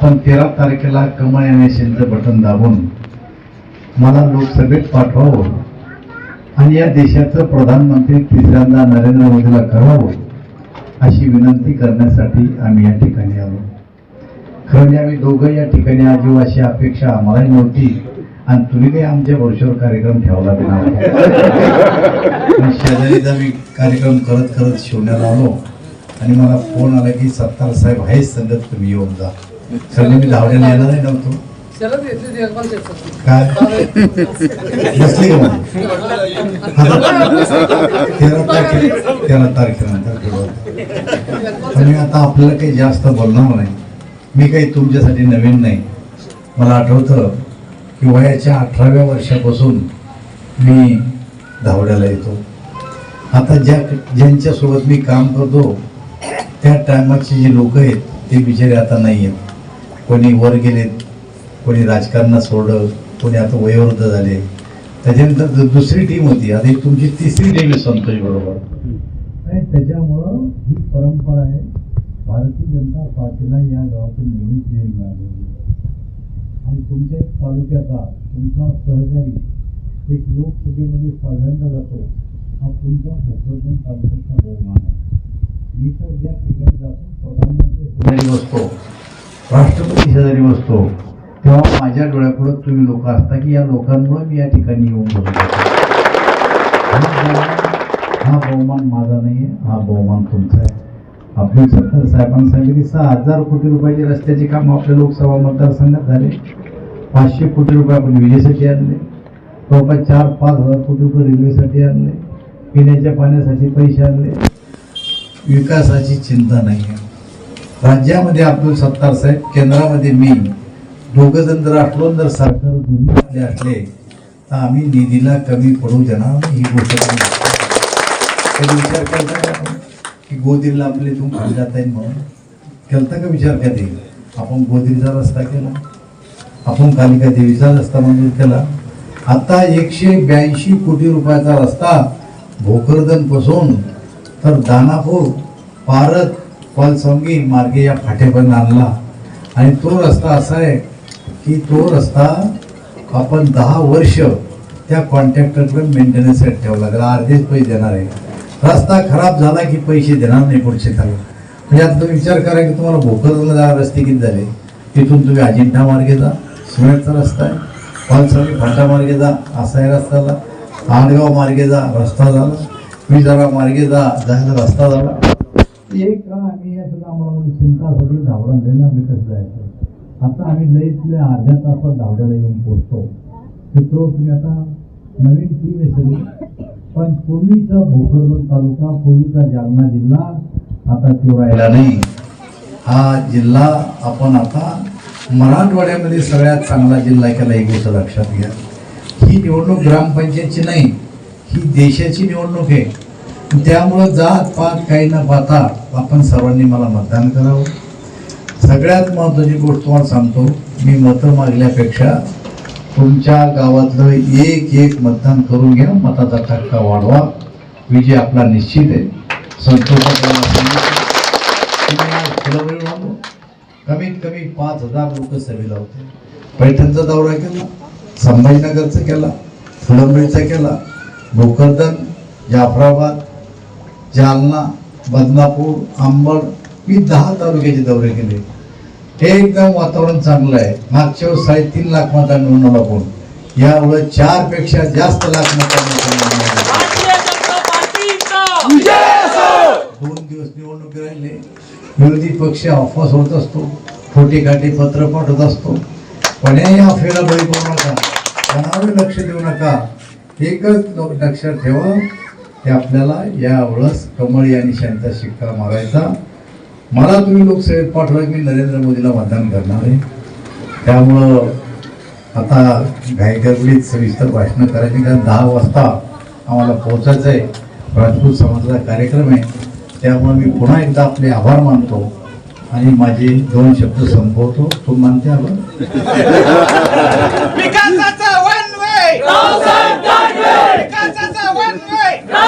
आपण तेरा तारखेला कमळ या मशीनचं बटन दाबून मला लोकसभेत पाठवावं आणि या देशाचं प्रधानमंत्री तिसऱ्यांदा नरेंद्र मोदीला करावं अशी विनंती करण्यासाठी आम्ही या ठिकाणी आलो. खरं आम्ही दोघं या ठिकाणी आजीव अशी अपेक्षा आम्हालाही नव्हती आणि तुम्ही काही आमच्या वर्षावर कार्यक्रम ठेवला बी शेजारीच आम्ही कार्यक्रम करत करत शिवण्याला आलो आणि मला फोन आला की सत्तार साहेब आहेच संगत तुम्ही येऊन जा. सगळे मी धावण्याला येणारही नव्हतो. काय? बसली का? तेरा तारखे तेरा तारखेनंतर ठरवलं. आणि आता आपल्याला काही जास्त बोलणार नाही. मी काही तुमच्यासाठी नवीन नाही. मला आठवतं की वयाच्या अठराव्या वर्षापासून मी धावड्याला येतो. आता ज्या ज्यांच्यासोबत मी काम करतो त्या टायमाचे जे लोक आहेत ते बिचारे आता नाही आहेत. कोणी वर गेलेत कोणी राजकारणात सोडलं कोणी आता वयोवृद्ध झाले. त्याच्यानंतर दुसरी टीम होती. आता ही तुमची तिसरी टीम आहे संतोष बरोबर. आणि त्याच्यामुळं ही परंपरा आहे भारतीय जनता पार्टीला या गावातून नेहमीच मिळालेली आहे. आणि तुमच्या तालुक्याचा तुमचा सहकारी एक लोकसभेमध्ये सगळ्यांदा जातो हा तुमचा भोकरदन तालुक्याचा बहुमान आहे. मी तर ज्या ठिकाणी जातो प्रधानमंत्री बसतो. राष्ट्रपती शेजारी बसतो तेव्हा माझ्या डोळ्यापुढे तुम्ही लोक असता की या लोकांमुळे मी या ठिकाणी येऊन बसतो हा बहुमान- हा बहुमान माझा नाही आहे हा बहुमान तुमचा आहे. आपले सत्तर साहेबांनी सांगितले सहा हजार कोटी रुपयाचे रस्त्याचे काम आपल्या लोकसभा मतदारसंघात झाले. पाचशे कोटी रुपये आपण विजेसाठी आणले. जवळपास चार पाच हजार कोटी रुपये रेल्वेसाठी आणले. पिण्याच्या पाण्यासाठी पैसे आणले. विकासाची चिंता नाही आहे राज्यामध्ये अब्दुल सत्तार साहेब केंद्रामध्ये मी दोघंजण जर असलो जर सरकार दोन्ही असले तर आम्ही निधीला कमी पडू देणार ही गोष्ट विचार करता का आपण? की गोदीला आपले इथून खाली जाता येईल म्हणून. केलता का विचार कधी आपण गोदीचा रस्ता केला. आपण कालिका देवीचा रस्ता मंजूर केला. आता एकशे ब्याऐंशी कोटी रुपयाचा रस्ता भोकरदनपासून तर दानापूर पारत पलसंगी मार्गे या फाट्यापर्यंत आणला आणि तो रस्ता असा आहे की तो रस्ता आपण दहा वर्ष त्या कॉन्ट्रॅक्टरकडे मेंटेनन्ससाठी ठेवला. त्याला अर्धेच पैसे देणार आहे. रस्ता खराब झाला की पैसे देणार नाही पुढचे त्याला. म्हणजे आता तुम्ही विचार करा की तुम्हाला भोकरला जा रस्ते किती झाले? तिथून तुम्ही अजिंठा मार्गे जा सिमेंटचा रस्ता आहे. पालसंगी फाटा मार्गे जा असा आहे रस्त्याला आडगाव मार्गे जा रस्ता झाला. विजारा मार्गे जा जायला रस्ता झाला. एक काळ आम्ही या आम्हाला म्हणजे चिंता सगळी धावडा दिला आम्ही कसं जायचं. आता आम्ही लईतल्या अर्ध्या तासात धावड्याला येऊन पोहोचतो. मित्रो तुम्ही आता नवीन टीम आहे सगळी. पण पूर्वीचा भोकरदन तालुका पूर्वीचा जालना जिल्हा आता तो राहिला नाही. हा जिल्हा आपण आता मराठवाड्यामध्ये सगळ्यात चांगला जिल्हा केला एक गोष्ट लक्षात घ्या. ही निवडणूक ग्रामपंचायतची नाही ही देशाची निवडणूक आहे. त्यामुळं जात पात काही न पाहता आपण सर्वांनी मला मतदान करावं. सगळ्यात महत्त्वाची गोष्ट तुम्हाला सांगतो मी मतं मागल्यापेक्षा तुमच्या गावातलं एक एक मतदान करून घ्या मताचा टक्का वाढवा. विजय आपला निश्चित आहे. संतोष कमीत कमी पाच हजार लोक सभेला होते. पैठणचा दौरा केला संभाजीनगरचा केला फुलंब्रीचा केला भोकरदन जाफराबाद जालना बदनापूर अंबड मी दहा तालुक्याचे दौरे केले. एकदम वातावरण चांगलं आहे. मागच्या वेळेस साडेतीन लाख मतांनी निवडून आपण. यावेळेस चारपेक्षा जास्त लाख मतांनी दोन दिवस निवडणूक राहिले. विरोधी पक्ष अफवा सोडत असतो. खोटी काटे पत्र पाठवत असतो. कोण्याही अफेला बळी पडू नका. कोणावर लक्ष देऊ नका. एकच लक्षात ठेवा. की आपल्याला यावेळेस कमळ या निशांचा शिक्का मारायचा. मला तुम्ही लोकसभेत पाठवा की मी नरेंद्र मोदीला मतदान करणार आहे. त्यामुळं आता घाईगडबडीत सविस्तर भाषणं करायची कारण दहा वाजता आम्हाला पोहोचायचं आहे राजपूत समाजाचा कार्यक्रम आहे. त्यामुळे मी पुन्हा एकदा आपले आभार मानतो आणि माझे दोन शब्द संपवतो. तू मानते आभार